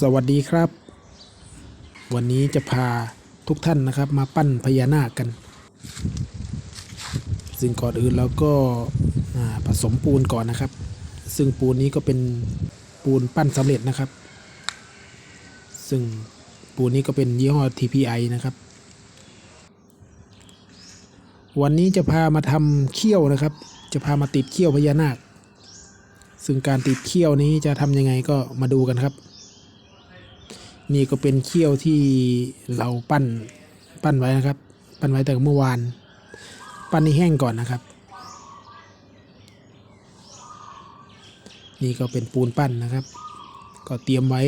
สวัสดีครับ วันนี้จะพาทุกท่านนะครับมาปั้นพญานาคกัน ซึ่งก่อนอื่นเราก็ผสมปูนก่อนนะครับ ซึ่งปูนนี้ก็เป็นปูนปั้นสำเร็จนะครับ ซึ่งปูนนี้ก็เป็นยี่ห้อ TPI นะครับ วันนี้จะพามาทำเขี้ยวนะครับ จะพามาติดเขี้ยวพญานาค ซึ่งการติดเขี้ยวนี้จะทำยังไงก็มาดูกันครับ นี่ก็เป็นเขี้ยวที่เราปั้นปั้นไว้นะครับ ปั้นไว้แต่เมื่อวาน ปั้นให้แห้งก่อนนะครับ นี่ก็เป็นปูนปั้นนะครับ ก็เตรียมไว้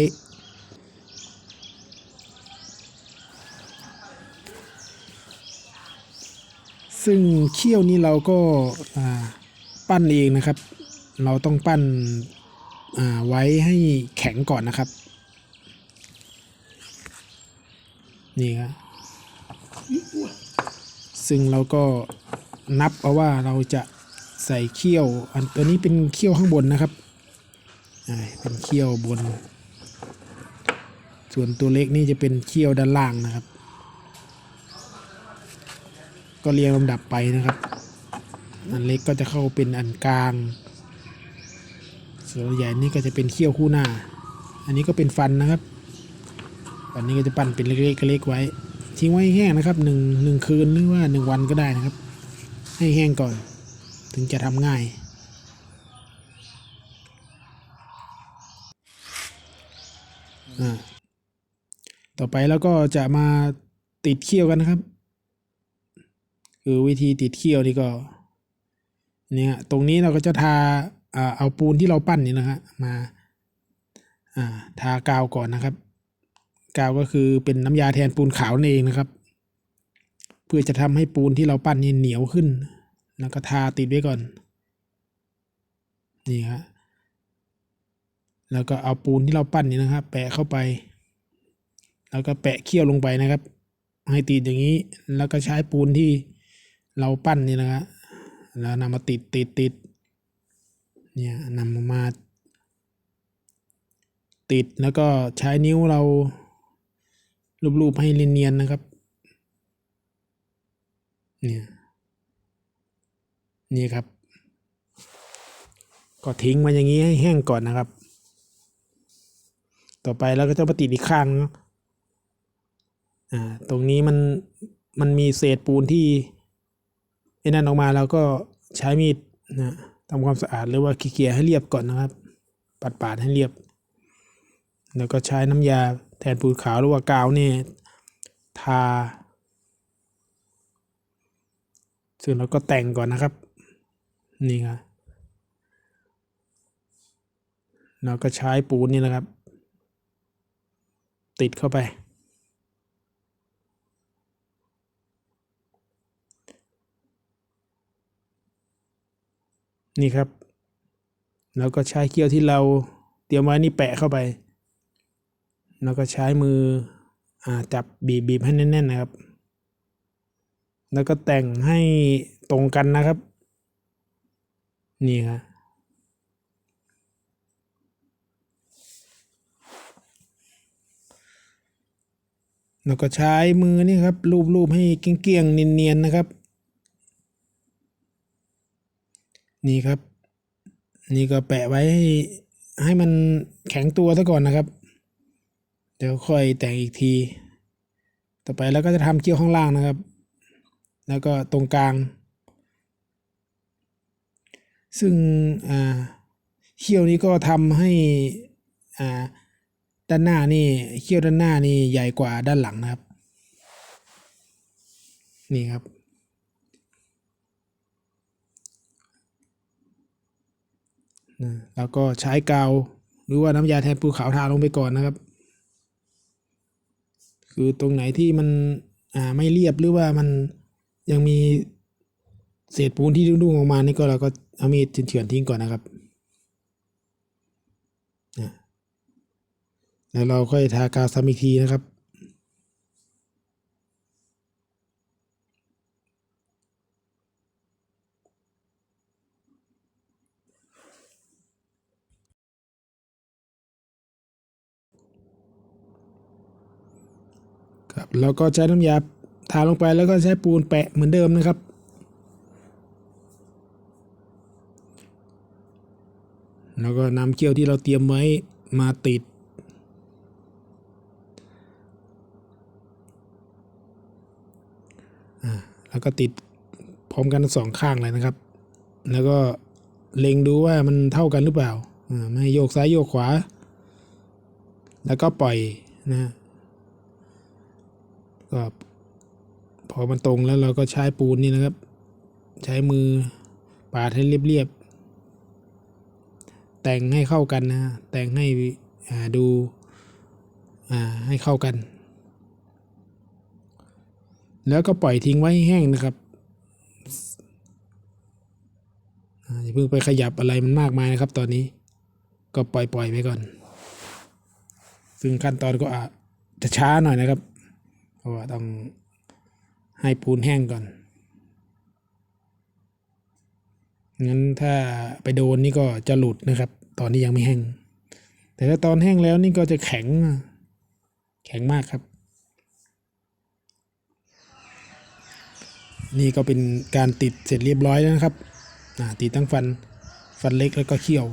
ซึ่งเขี้ยวนี้เราก็ปั้นเองนะครับ เราต้องปั้นไว้ให้แข็งก่อนนะครับ นี่ครับซึ่งเราก็นับเอาว่าเราจะใส่เขี้ยว อันตัวนี้เป็นเขี้ยวข้างบนนะครับอ่าเป็นเขี้ยวบน ส่วนตัวเล็กนี่จะเป็นเขี้ยวด้านล่างนะครับ ก็เรียงลำดับไปนะครับ อันเล็กก็จะเข้าเป็นอันกลาง ส่วนใหญ่นี่ก็จะเป็นเขี้ยวคู่หน้า อันนี้ก็เป็นฟันนะครับ อันนี้ก็จะปั้นเป็นเล็กๆเล็กไว้ ทิ้งไว้แห้งนะครับหนึ่งหนึ่งคืนหรือว่าหนึ่งวันก็ได้นะครับ ให้แห้งก่อน ถึงจะทำง่าย ต่อไปแล้วก็จะมาติดเขี้ยวกันนะครับ คือวิธีติดเขี้ยวนี่ก็เนี่ยตรงนี้เราก็จะทาเอาปูนที่เราปั้นนี่นะฮะมาทากาวก่อนนะครับ กาวก็คือเป็นน้ำยาแทนปูนขาวเองนะครับ เพื่อจะทำให้ปูนที่เราปั้นนี่เหนียวขึ้น แล้วก็ทาติดไว้ก่อน นี่ครับแล้วก็เอาปูนที่เราปั้นนี่นะครับ แปะเข้าไป แล้วก็แปะเขี้ยวลงไปนะครับ ให้ติดอย่างนี้ แล้วก็ใช้ปูนที่เราปั้นนี่นะครับแล้วนำมาติดติดติดเนี่ยนำมาติดแล้วก็ใช้นิ้วเรา ลูบๆให้เนียนๆนะครับ เนี่ย นี่ครับ ก็ทิ้งมาอย่างนี้ให้แห้งก่อนนะครับ ต่อไปเราก็จะมาติดอีกข้างนอะอ่า ตรงนี้มัน มันมีเศษปูนที่ไอ้นั่นออกมาเราก็ใช้มีดนะทำความสะอาดหรือว่าเขี่ยให้เรียบก่อนนะครับ ปัดๆให้เรียบ แล้วก็ใช้น้ำยา ทนปูนขาวหรือว่ากาวนี่ทา ซึ่งเราก็แต่งก่อนนะครับ นี่ครับเราก็ใช้ปูนนี่นะครับ ติดเข้าไป นี่ครับ แล้วก็ใช้เขี้ยวที่เราเตรียมไว้นี่แปะเข้าไป แล้วก็ใช้มืออจับบีบบีบให้แน่นๆนะครับ แล้วก็แต่งให้ตรงกันนะครับ นี่ครับแล้วก็ใช้มือนี่ครับลูบๆให้เกลี้ยงๆเนียนๆนะครับ นี่ครับ นี่ก็แปะไว้ให้ให้มันแข็งตัวซะก่อนนะครับ เดี๋ยวค่อยแต่งอีกที ต่อไปแล้วก็จะทำเกี้ยวข้างล่างนะครับ แล้วก็ตรงกลาง ซึ่งอ่าเขี้ยวนี้ก็ทำให้อ่าด้านหน้านี่เขี้ยวด้านหน้านี่ใหญ่กว่าด้านหลังนะครับ นี่ครับนะแล้วก็ใช้กาวหรือว่าน้ำยาแทนปูขาวทาลงไปก่อนนะครับ คือตรงไหนที่มันอ่าไม่เรียบหรือว่ามันยังมีเศษปูนที่ดุ้งๆออกมานี่ก็เราก็เอามีดเฉือนทิ้งก่อนนะครับแล้วเราค่อยทากาวซ้ำอีกทีนะครับ ครับแล้วก็ใช้น้ำยาทาลงไปแล้วก็ใช้ปูนแปะเหมือนเดิมนะครับ แล้วก็นำเขี้ยวที่เราเตรียมไว้มาติด แล้วก็ติดพร้อมกันทั้งสองข้างเลยนะครับ แล้วก็เล็งดูว่ามันเท่ากันหรือเปล่าอ่าไม่โยกซ้ายโยกขวา แล้วก็ปล่อยนะ ก็พอมันตรงแล้วเราก็ใช้ปูนนี่นะครับ ใช้มือปาดให้เรียบๆแต่งให้เข้ากันนะแต่งให้ดูให้เข้ากัน แล้วก็ปล่อยทิ้งไว้ให้แห้งนะครับอย่าเพิ่งไปขยับอะไรมันมากมายนะครับ ตอนนี้ก็ปล่อยปล่อยไปก่อน ซึ่งขั้นตอนก็อาจจะช้าหน่อยนะครับ ราะว่าต้องให้ปูนแห้งก่อน งั้นถ้าไปโดนนี่ก็จะหลุดนะครับ ตอนนี้ยังไม่แห้ง แต่ถ้าตอนแห้งแล้วนี่ก็จะแข็ง แข็งมากครับ นี่ก็เป็นการติดเสร็จเรียบร้อยแล้วนะครับติดทั้งฟัน ฟันเล็กแล้วก็เขี้ยว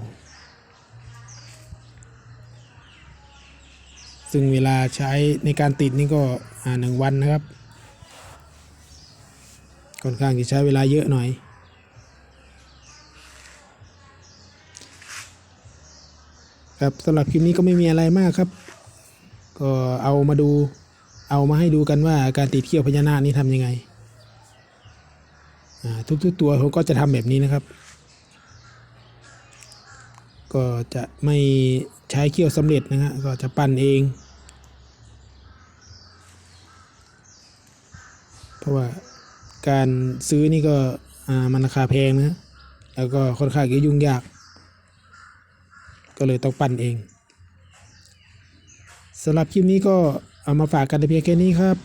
ซึ่งเวลาใช้ในการติดนี่ก็หนึ่งวันนะครับค่อนข้างจะใช้เวลาเยอะหน่อย ครับสำหรับคลิปนี้ก็ไม่มีอะไรมากครับ ก็เอามาดูเอามาให้ดูกันว่าการติดเขี้ยวพญานาคนี่ทำยังไงทุกๆตัวผมก็จะทำแบบนี้นะครับ ก็จะไม่ ใช้เขี้ยวสำเร็จนะฮะก็จะปั้นเอง เพราะว่าการซื้อนี่ก็อ่ามันราคาแพงนะแล้วก็ค่อนข้างจะยุ่งยาก ก็เลยต้องปั้นเองสำหรับคลิปนี้ก็เอามาฝากกันเพียงแค่นี้ครับ